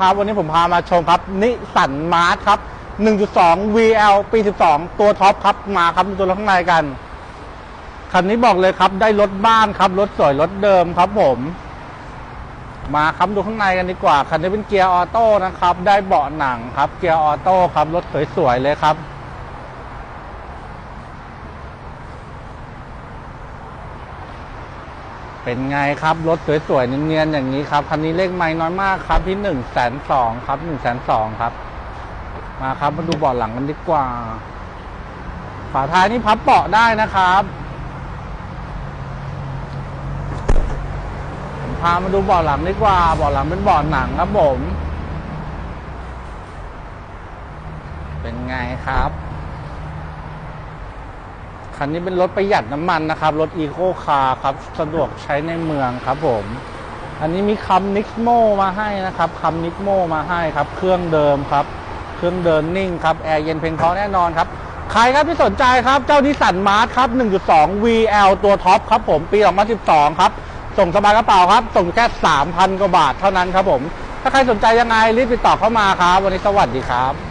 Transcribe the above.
ครับวันนี้ผมพามาชมครับนิสันมาร์ครับ 1.2 VL ปี 12 ตัวท็อปครับมาครับดูตัวข้างในกัน คันนี้บอกเลยครับได้รถบ้านครับรถสวยรถเดิมครับผม มาครับดูข้างในกันดีกว่า คันนี้เป็นเกียร์ออโต้นะครับ ได้เบาะหนังครับ เกียร์ออโต้ครับรถสวยๆเลยครับ เป็นไงครับ รถสวยๆเนียนๆอย่างนี้ครับคันนี้เลขไม่น้อยมากครับที่หนึ่งแสนสองครับหนึ่งแสนสองครับ มาครับมาดูเบาะหลังกันดีกว่า ฝาท้ายนี่พับเบาะได้นะครับผมพามาดูเบาะหลังดีกว่าเบาะหลังเป็นเบาะหนังครับผม เป็นไงครับ คันนี้เป็นรถประหยัดน้ำมันนะครับ รถอีโคคาร์ครับ สะดวกใช้ในเมืองครับผม อันนี้มีคำนิกโมมาให้นะครับคำนิกโมมาให้ครับ เครื่องเดิมครับ เครื่องเดินนิ่งครับ แอร์เย็นเพียงพอแน่นอนครับ ใครครับที่สนใจครับ เจ้านิสสันมาร์ครับ 1.2 VL ตัวท็อปครับผม ปี 2012 ครับ ส่งสบายกระเป๋าครับ ส่งแค่ 3,000 กว่าบาทเท่านั้นครับผม ถ้าใครสนใจยังไงรีบติดต่อเข้ามาครับ วันนี้สวัสดีครับ